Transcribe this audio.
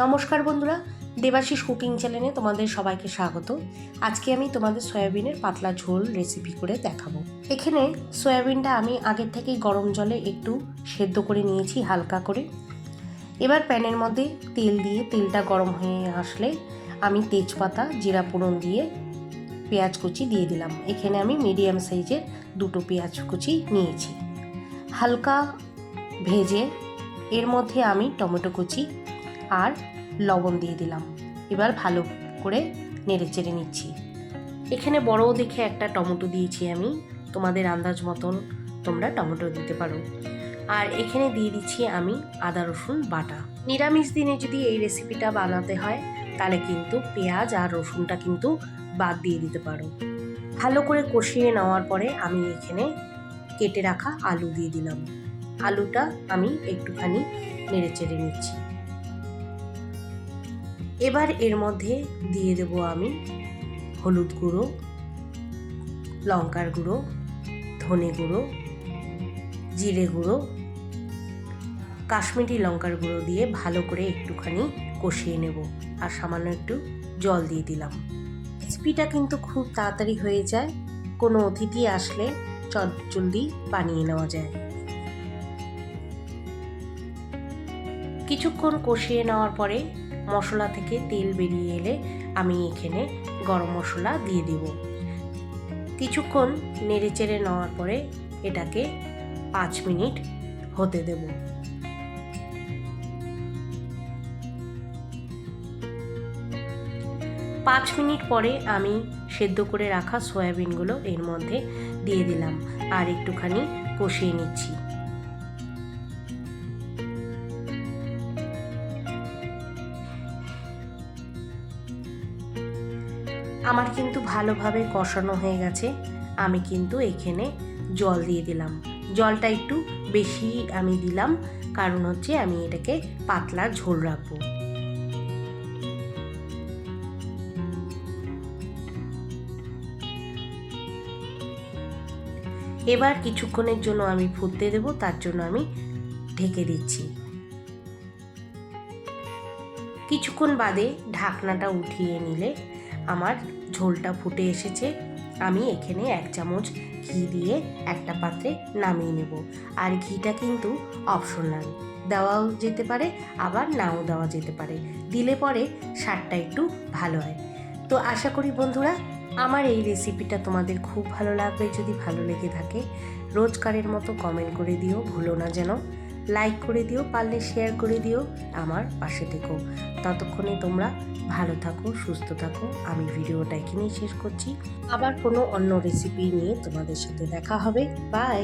নমস্কার বন্ধুরা, দেবাশিস কুকিং চ্যানেলে তোমাদের সবাইকে স্বাগত। আজকে আমি তোমাদের সয়াবিনের পাতলা ঝোল রেসিপি করে দেখাবো। এখানে সয়াবিনটা আমি আগের থেকেই গরম জলে একটু সেদ্ধ করে নিয়েছি হালকা করে। এবার প্যানের মধ্যে তেল দিয়ে, তেলটা গরম হয়ে আসলে আমি তেজপাতা, জিরা ফোড়ন দিয়ে পেঁয়াজ কুচি দিয়ে দিলাম। এখানে আমি মিডিয়াম সাইজের দুটো পেঁয়াজ কুচি নিয়েছি। হালকা ভেজে এর মধ্যে আমি টমেটো কুচি আর লবণ দিয়ে দিলাম। এবার ভালো করে নেড়ে চেড়ে নিচ্ছি। এখানে বড় দেখে একটা টমেটো দিয়েছি আমি। তোমাদের আন্দাজ মতন তোমরা টমেটো দিতে পারো। আর এখানে দিয়ে দিচ্ছি আমি আদা, রসুন বাটা। নিরামিষ দিনে যদি এই রেসিপিটা বানাতে হয়, তাহলে কিন্তু পেঁয়াজ আর রসুনটা কিন্তু বাদ দিয়ে দিতে পারো। ভালো করে কষিয়ে নেওয়ার পরে আমি এখানে কেটে রাখা আলু দিয়ে দিলাম। আলুটা আমি একটুখানি নেড়ে চেড়ে নিচ্ছি। এবার এর মধ্যে দিয়ে দেব আমি হলুদ গুঁড়ো, লঙ্কার গুঁড়ো, ধনে গুঁড়ো, জিরে গুঁড়ো, কাশ্মীরি লঙ্কার গুঁড়ো দিয়ে ভালো করে একটুখানি কষিয়ে নেব আর সামান্য একটু জল দিয়ে দিলাম। রেসিপিটা কিন্তু খুব তাড়াতাড়ি হয়ে যায়, কোনো অতিথি আসলে চটজলদি বানিয়ে নেওয়া যায়। কিছুক্ষণ কষিয়ে নেওয়ার পরে মশলা থেকে তেল বেরিয়ে এলে আমি এখানে গরম মশলা দিয়ে দিব। কিছুক্ষণ নেড়ে চেড়ে নেওয়ার পরে এটাকে পাঁচ মিনিট হতে দেব। পাঁচ মিনিট পরে আমি সেদ্ধ করে রাখা সয়াবিনগুলো এর মধ্যে দিয়ে দিলাম আর একটুখানি কষিয়ে নিচ্ছি। আমার কিন্তু ভালোভাবে কষানো হয়ে গেছে। আমি কিন্তু এখানে জল দিয়ে দিলাম। জলটা একটু বেশি আমি দিলাম, কারণ হচ্ছে আমি এটাকে পাতলা ঝোল রাখব। এবার কিছুক্ষণের জন্য আমি ফুটতে দেব, তার জন্য আমি ঢেকে দিচ্ছি। কিছুক্ষণ বাদে ঢাকনাটা উঠিয়ে নিলে আমার ঝোলটা ফুটে এসেছে। আমি এখানে এক চামচ ঘি দিয়ে একটা পাত্রে নামিয়ে নেব। আর ঘিটা কিন্তু অপশনাল। দেওয়াও যেতে পারে, আবার নাও দেওয়া যেতে পারে। দিলে পরে স্বাদটা একটু ভালো হয়। তো আশা করি বন্ধুরা, আমার এই রেসিপিটা তোমাদের খুব ভালো লাগবে। যদি ভালো লেগে থাকে, রোজকারের মতো কমেন্ট করে দিও। ভুলো না যেন। লাইক করে দিও, পারলে শেয়ার করে দিও আমার পাশে থেকো ততক্ষণে তোমরা ভালো থাকো, সুস্থ থাকো। আমি ভিডিওটা এখানেই শেষ করছি। আবার কোনো অন্য রেসিপি নিয়ে তোমাদের সাথে দেখা হবে। বাই